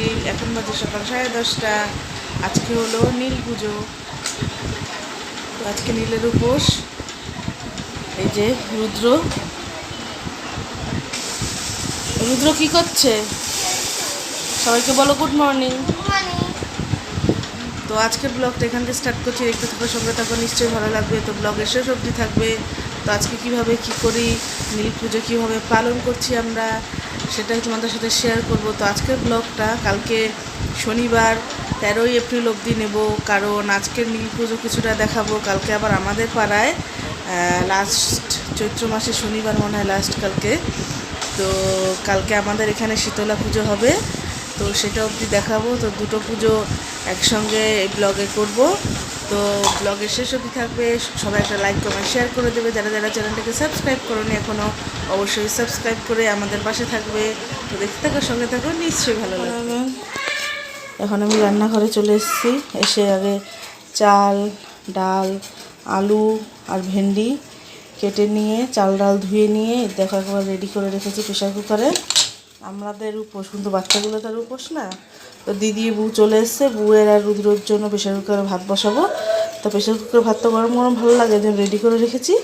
April এখন বাজে সকাল সাড়ে দশটা। আজকে হলো নীল পুজো। তো আজকে নীলের উপোস। এই যে রুদ্র। রুদ্র কি করছে? সবাইকে বলো গুড মর্নিং তো আজকের ব্লগটা এখান থেকে স্টার্ট করছি। দেখতে থাকো সঙ্গে থাকো নিশ্চয়ই ভালো লাগবে। তো ব্লগের শেষ অবধি থাকবে। তো আজকে কীভাবে কি করি নীল পুজো কীভাবে পালন করছি আমরা সেটাই তোমাদের সাথে শেয়ার করব। তো আজকের ব্লগটা কালকে শনিবার, তেরোই এপ্রিল অবধি নেব। কারণ আজকের নীল পুজো কিছুটা দেখাবো। কালকে আবার আমাদের পাড়ায় লাস্ট চৈত্র মাসে শনিবার মনে হয় লাস্ট কালকে। তো কালকে আমাদের এখানে শীতলা পুজো হবে। তো সেটা অবধি দেখাবো। তো দুটো পুজো একসঙ্গে এই ব্লগে করব। তো ব্লগের শেষ অবধি থাকবে। সবাই একটা লাইক কমেন্ট শেয়ার করে দেবে। যারা যারা চ্যানেলটাকে সাবস্ক্রাইব করোনি এখনও অবশ্যই সাবস্ক্রাইব করে আমাদের পাশে থাকবে। তো দেখতে থাকো, সঙ্গে থাকো, নিশ্চয়ই ভালো লাগবে। এখন আমি রান্নাঘরে চলে এসেছি। এসে আগে চাল, ডাল, আলু আর ভেন্ডি কেটে নিয়ে, চাল ডাল ধুয়ে নিয়ে, দেখো একবার রেডি করে রেখেছি প্রেশার কুকারে আমাদের উপোস, কিন্তু বাচ্চাগুলো তার উপোস না। তো দিদি, বউ চলে এসছে, বউয়ের আর রুদ্রর জন্য প্রেশার কুকারে ভাত বসাবো। তো প্রেশার কুকারে ভাতটা গরম গরম ভালো লাগে যে রেডি করে রেখেছি।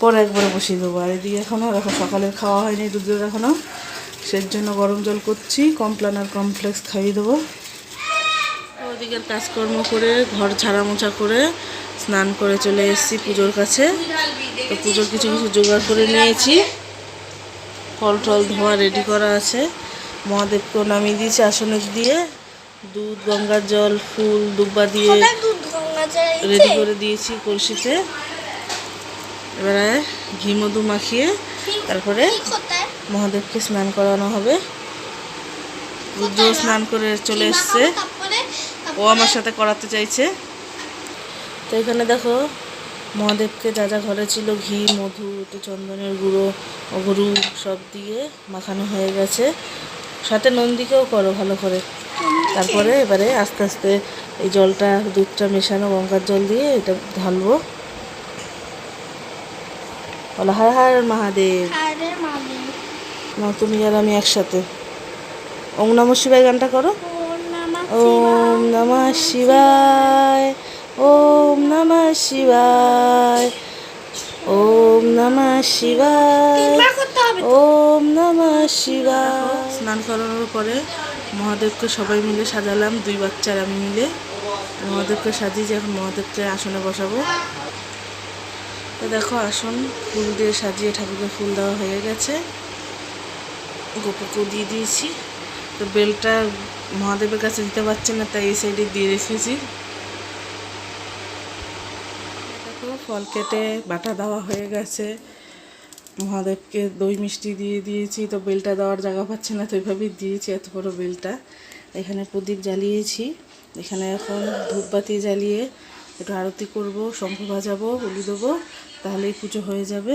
পরে একবারে বসিয়ে দেবো। আর এদিকে এখনও দেখো সকালের খাওয়া হয়নি, রুদ্রের এখনও সের জন্য গরম জল করছি কমপ্লান আর কমপ্লেক্স খাইয়ে দেবো। ওদিকের কাজকর্ম করে, ঘর ঝাড়া মোছা করে, স্নান করে চলে এসেছি পুজোর কাছে। তো পুজোর কিছু কিছু জোগাড় করে নিয়েছি। ফল টল ধোয়া রেডি করা আছে। মহাদেবকেও নামিয়ে দিয়েছি আসনে দিয়ে। দুধ গঙ্গার জল ফুল দুব্বা দিয়ে রেডি করে দিয়েছি কলসিতে। এবারে ঘি মধু মাখিয়ে তারপরে মহাদেবকে স্নান করানো হবে। রুদ্র স্নান করে চলে এসছে। ও আমার সাথে করাতে চাইছে। তো এখানে দেখো মহাদেবকে যা যা ঘরে ছিল ঘি মধু একটু চন্দনের গুঁড়ো অগরু সব দিয়ে মাখানো হয়ে গেছে। সাথে নন্দীকেও করো ভালো করে। তারপরে এবারে আস্তে আস্তে এই জলটা দুধটা মেশানো গঙ্গার জল দিয়ে এটা ঢালবো। বলো হার হার মহাদেব। মা তুমি আর আমি একসাথে। ওম নম শিবায় গানটা করো। ওম নমঃ শিবায়। ওম নমঃ শিবায় ওম নমঃ শিবায় ওম নমঃ শিবায় স্নান করানোর পরে মহাদেবকে সবাই মিলে সাজালাম দুই বাচ্চার আমি মিলে। মহাদেবকে সাজিয়ে এখন মহাদেবকে আসনে বসাবো। তো দেখো আসন ফুল দিয়ে সাজিয়ে ঠাকুরকে ফুল দেওয়া হয়ে গেছে। গোপুকেও দিয়ে দিয়েছি। তো বেলটা মহাদেবের কাছে দিতে পারছি না তাই এই সাইডে দিয়ে রেখেছি দেখো ফল কেটে বাটা দেওয়া হয়ে গেছে। মহাদেবকে দই মিষ্টি দিয়ে দিয়েছি, তো বেলটা দেওয়ার জায়গা পাচ্ছে না, তো ওইভাবেই দিয়েছি এত বড় বেলটা। এখানে প্রদীপ জ্বালিয়েছি, এখানে এখন ধূপবাতি জ্বালিয়ে একটু আরতি করব, শঙ্খ বাজাবো, বলি দেবো, তাহলেই পুজো হয়ে যাবে।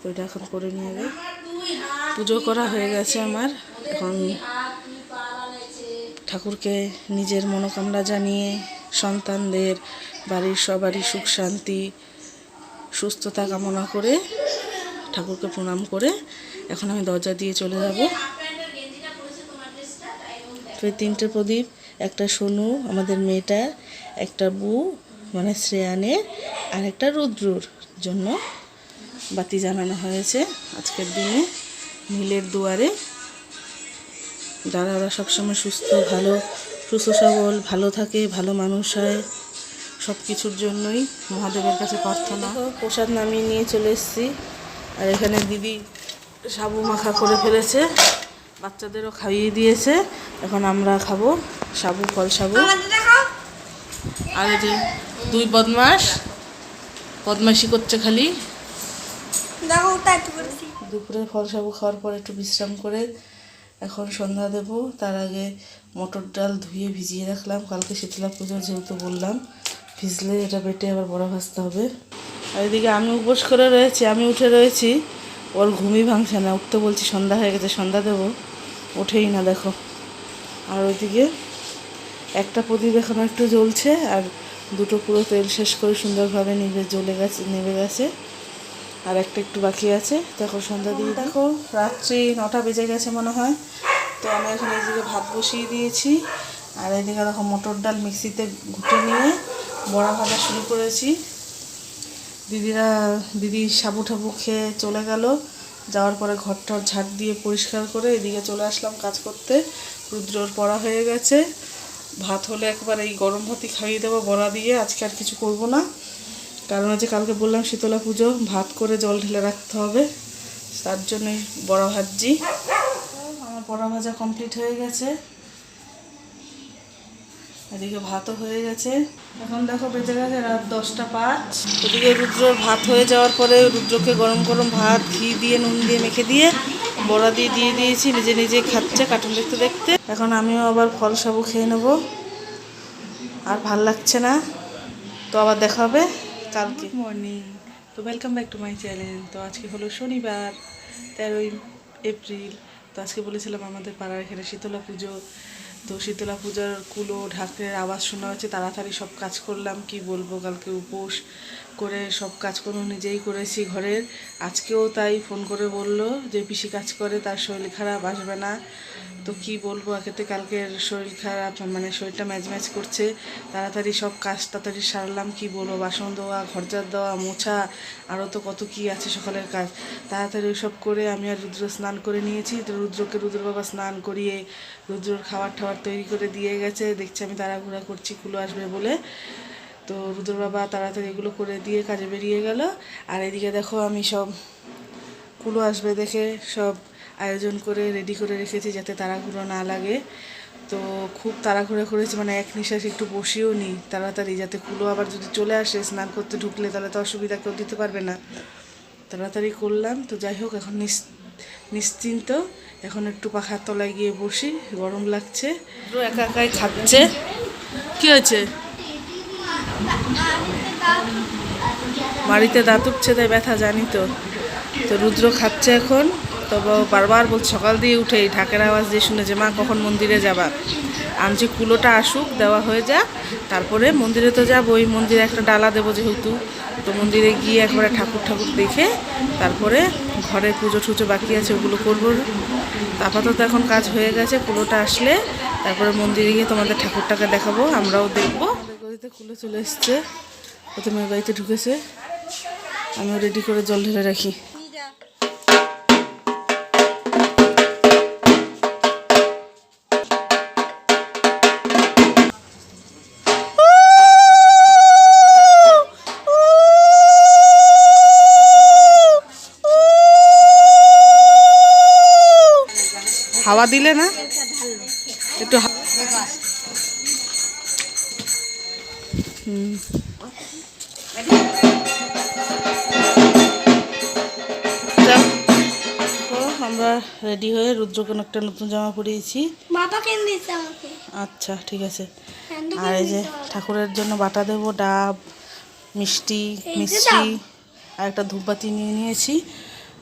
তো এটা এখন করে নিয়ে আগে পুজো করা হয়ে গেছে আমার। এখন ঠাকুরকে নিজের মনোকামনা জানিয়ে সন্তানদের বাড়ির সবারই সুখ শান্তি, সুস্থতা কামনা করে ঠাকুরকে প্রণাম করে এখন আমি দরজা দিয়ে চলে যাব। তো তিনটে প্রদীপ, একটা সোনু, আমাদের মেয়েটার একটা বু মানে শ্রেয়ানের আর একটা রুদ্রুর জন্য বাতি জানানো হয়েছে আজকের দিনে নীলের দুয়ারে। যারা ওরা সবসময় সুস্থ, ভালো সুস্থ সবল ভালো থাকে ভালো মানুষ হয় সব কিছুর জন্যই মহাদেবের কাছে প্রার্থনা। প্রসাদ নামিয়ে নিয়ে চলে এসেছি। আর এখানে দিদি সাবু মাখা করে ফেলেছে বাচ্চাদেরও খাইয়ে দিয়েছে। এখন আমরা খাব সাবু ফল সাবু। আর এই যে দুই বদমাস বদমাইশি করছে খালি। দেখো দুপুরে ফল সাবু খাওয়ার পর একটু বিশ্রাম করে এখন সন্ধ্যা দেব, তার আগে মটর ডাল ধুয়ে ভিজিয়ে রাখলাম। কালকে শীতলা পুজো যেহেতু বললাম, ভিজলে এটা বেটে আবার বড়া ভাজতে হবে। আর এদিকে আমি উপোস করে রয়েছি, আমি উঠে রয়েছি। ওর ঘুমই ভাঙছে না, উঠতে বলছি সন্ধ্যা হয়ে গেছে, সন্ধ্যা দেবো। ওঠেই না, দেখো। আর ওইদিকে একটা প্রদীপ এখনও একটু জ্বলছে, আর দুটো পুরো তেল শেষ করে সুন্দরভাবে নিভে জ্বলে গেছে নেমে গেছে। আর একটা একটু বাকি আছে। দেখো, সন্ধ্যা দিয়ে দেখো, রাত্রি নটা বেজে গেছে মনে হয়। তো আমি এখন এইদিকে ভাত বসিয়ে দিয়েছি। আর এইদিকে দেখো, মটর ডাল মিক্সিতে ঘুটে নিয়ে বড়া ভাজা শুরু করেছি। দিদিরা, দিদি সাবু ঠাবু খেয়ে চলে গেল। যাওয়ার পরে ঘরটা ঝাড় দিয়ে পরিষ্কার করে এদিকে চলে আসলাম কাজ করতে। রুদ্রর পড়া হয়ে গেছে। ভাত হলে একবার এই গরম ভাতই খাইয়ে দেবো বড়া দিয়ে। আজকে আর কিছু করব না। কারণ হচ্ছে কালকে বললাম শীতলা পুজো, ভাত করে জল ঢেলে রাখতে হবে। তার জন্যই বড়া ভাজছি। আমার বড়া ভাজা কমপ্লিট হয়ে গেছে। এদিকে ভাতও হয়ে গেছে। এখন দেখো বেজে গেছে রাত দশটা পাঁচ। ওদিকে রুদ্রর ভাত হয়ে যাওয়ার পরে রুদ্রকে গরম গরম ভাত, ঘি দিয়ে, নুন দিয়ে মেখে দিয়ে বড়া দিয়ে দিয়ে দিয়েছি, নিজে নিজে খাচ্ছে কার্টুন দেখতে দেখতে। এখন আমিও আবার ফল সাবু খেয়ে নেব। আর ভালো লাগছে না। তো আবার দেখা হবে। কালকে। মর্নিং তো welcome back to my channel তো আজকে হলো শনিবার, তেরোই এপ্রিল। তো আজকে বলেছিলাম আমাদের পাড়ার এখানে শীতলা পুজো। তো শীতলা পূজার কুলো, ঢাকের আওয়াজ শোনা হচ্ছে, তাড়াতাড়ি সব কাজ করলাম, কি বলব, কালকে উপোস। করে, সব কাজকর্ম নিজেই করেছি ঘরের। আজকেও তাই ফোন করে বলল যে, পিসি কাজ করে, তার শরীর খারাপ, আসবে না। তো কি বলব, একেতে কালকের শরীর খারাপ মানে শরীরটা ম্যাচ ম্যাচ করছে। তাড়াতাড়ি সব কাজ তাড়াতাড়ি সারলাম, কি বলব, বাসন দেওয়া ঘরজার দেওয়া, মোছা আরও তো কত কি আছে সকালের কাজ। তাড়াতাড়ি ওইসব করে আমি আর রুদ্র স্নান করে নিয়েছি। তো রুদ্রকে রুদ্র বাবা স্নান করিয়ে রুদ্রর খাবার টাবার তৈরি করে দিয়ে গেছে। দেখছি আমি তাড়াহুড়া করছি, কুলো আসবে বলে। তো রুদ্র বাবা তাড়াতাড়ি এগুলো করে দিয়ে কাজে বেরিয়ে গেল। আর এদিকে দেখো আমি সব কুলো আসবে দেখে সব আয়োজন করে রেডি করে রেখেছি যাতে তাড়াহুড়ো না লাগে। তো খুব তাড়াহুড়ো করেছি মানে এক নিঃশ্বাস একটু বসিও নি তাড়াতাড়ি যাতে কুলো আবার যদি চলে আসে স্নান করতে ঢুকলে তাহলে তো অসুবিধা কেউ দিতে পারবে না। তাড়াতাড়ি করলাম তো যাই হোক এখন নিস- নিশ্চিন্ত। এখন একটু পাখার তলায় গিয়ে বসি গরম লাগছে। একা একাই খাচ্ছে। কি হয়েছে? বাড়িতে দাঁত উঠছে তাই ব্যথা, জানি তো। তো রুদ্র খাচ্ছে এখন তো বারবার বলছে, সকাল দিয়ে উঠেই ঢাকের আওয়াজ দিয়ে শুনে যে, মা, কখন মন্দিরে যাবা? আনছি কুলোটা আসুক, দেওয়া হয়ে যাক, তারপরে মন্দিরে তো যাব। ওই মন্দিরে একটা ডালা দেবো যেহেতু। তো মন্দিরে গিয়ে একবারে ঠাকুর ঠাকুর দেখে, তারপরে ঘরে পুজো টুজো বাকি আছে, ওগুলো করব। আপাতত এখন কাজ হয়ে গেছে, কুলোটা আসলে, তারপরে মন্দিরে গিয়ে তোমাদের ঠাকুরটাকে দেখাবো, আমরাও দেখব। গলিতে কুলো চলে এসছে। প্রথমে বাড়িতে ঢুকেছে। আমিও রেডি করে জল ঢেলে রাখি। হাওয়া দিলে না? একটু হুম। আমরা রেডি হয়ে রুদ্রকে একটা নতুন জামা পরিয়েছি আচ্ছা ঠিক আছে আর এই যে ঠাকুরের জন্য বাটা দেবো ডাব মিষ্টি মিষ্টি আর একটা ধূপবাতি নিয়ে নিয়েছি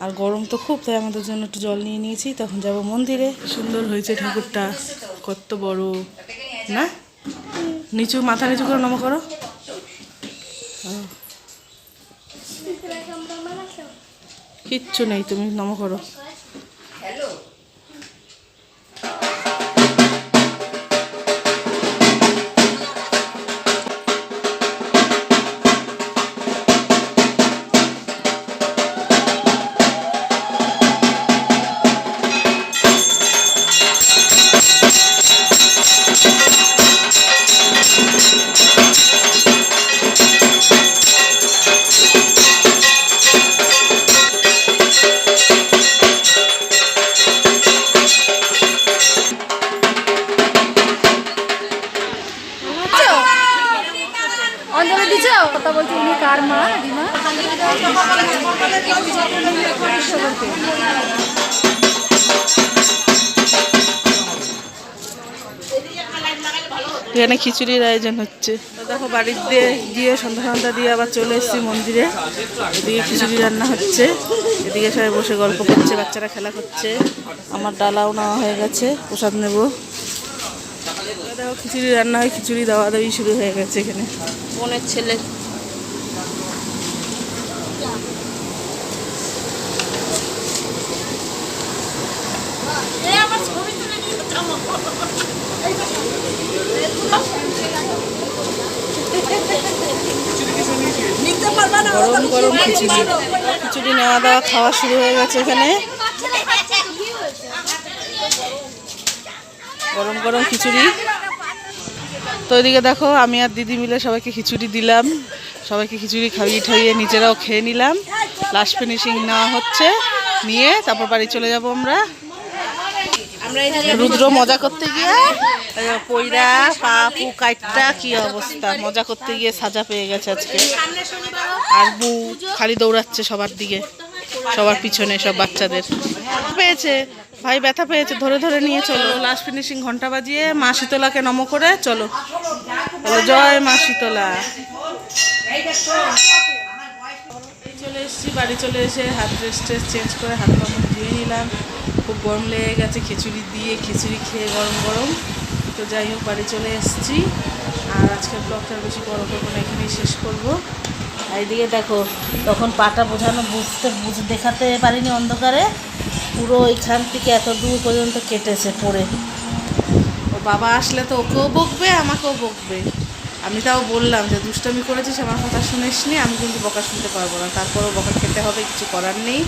আর গরম তো খুব তাই আমাদের জন্য একটু জল নিয়ে নিয়েছি তখন যাব মন্দিরে সুন্দর হয়েছে ঠাকুরটা কত বড় না নিচু মাথা নিচু করে নম করো। কিচ্ছু নেই তুমি নম করো। এখানে খিচুড়ির আয়োজন হচ্ছে। দেখো বাড়ির দিয়ে গিয়ে সন্ধ্যা সন্ধ্যা দিয়ে আবার চলে এসেছি মন্দিরে। এদিকে খিচুড়ি রান্না হচ্ছে। এদিকে সবাই বসে গল্প করছে বাচ্চারা খেলা করছে। আমার ডালাও নেওয়া হয়ে গেছে প্রসাদ নেব। দেখো খিচুড়ি রান্না হয় খিচুড়ি দেওয়া দেওয়ি শুরু হয়ে গেছে এখানে। বোনের ছেলে। গরম গরম খিচুড়ি। খিচুড়ি নেওয়া দাওয়া খাওয়া শুরু হয়ে গেছে এখানে। গরম গরম খিচুড়ি। তো এদিকে দেখো আমি আর দিদি মিলে সবাইকে খিচুড়ি দিলাম। সবাইকে খিচুড়ি খাইয়ে ঠাইয়ে নিজেরাও খেয়ে নিলাম। লাস্ট ফিনিশিং নেওয়া হচ্ছে। নিয়ে তারপর বাড়ি চলে যাব আমরা। রুদ্র মজা করতে গিয়ে পইরা পাপু কাইটটা কি অবস্থা? মজা করতে গিয়ে সাজা পেয়ে গেছে আজকে। আর বু খালি দৌড়াচ্ছে সবার দিকে সবার পিছনে সব বাচ্চাদের। পেয়েছে ভাই ব্যথা পেয়েছে ধরে ধরে নিয়ে চলো। লাস্ট ফিনিশিং ঘণ্টা বাজিয়ে মা শীতলাকে নম করে চলো। জয় মা শীতলা। চলে এসেছি বাড়ি চলে এসে হাত ড্রেস ট্রেস চেঞ্জ করে হাত পা ধুয়ে নিলাম। খুব গরম লেগে গেছে, খিচুড়ি দিয়ে খিচুড়ি খেয়ে গরম গরম। তো যাই হোক, বাড়ি চলে এসেছি। আর আজকের ব্লগটা বেশি বড় করব না, এখানেই শেষ করব। আর এইদিকে দেখো, তখন পাটা বোঝানো বুঝতে, বুঝ দেখাতে পারিনি অন্ধকারে। পুরো এখান থেকে এত দূর পর্যন্ত কেটেছে পড়ে। ও বাবা আসলে তো ওকেও বকবে, আমাকেও বকবে। আমি তাও বললাম যে, দুষ্টামি করেছিস, আমার কথা শুনিসনি, আমি কিন্তু বকা শুনতে পারব না। তারপরও বকা খেতে হবে, কিছু করার নেই।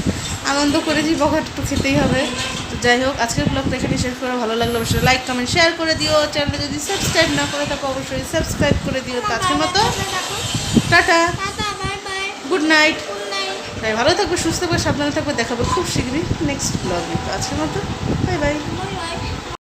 আনন্দ করেছি বকা তো খেতেই হবে। তো যাই হোক আজকের ব্লগটা এখানে শেষ করে ভালো লাগল অবশ্যই লাইক কমেন্ট শেয়ার করে দিও। চ্যানেলটা যদি সাবস্ক্রাইব না করে থাকো অবশ্যই সাবস্ক্রাইব করে দিও। তো আজকের মতো টাটা। গুড নাইট তাই ভালো থাকবে সুস্থ থাকবে সাবধানে থাকবে দেখাবো খুব শীঘ্রই নেক্সট ব্লগে তো আজকের মতো বাই বাই.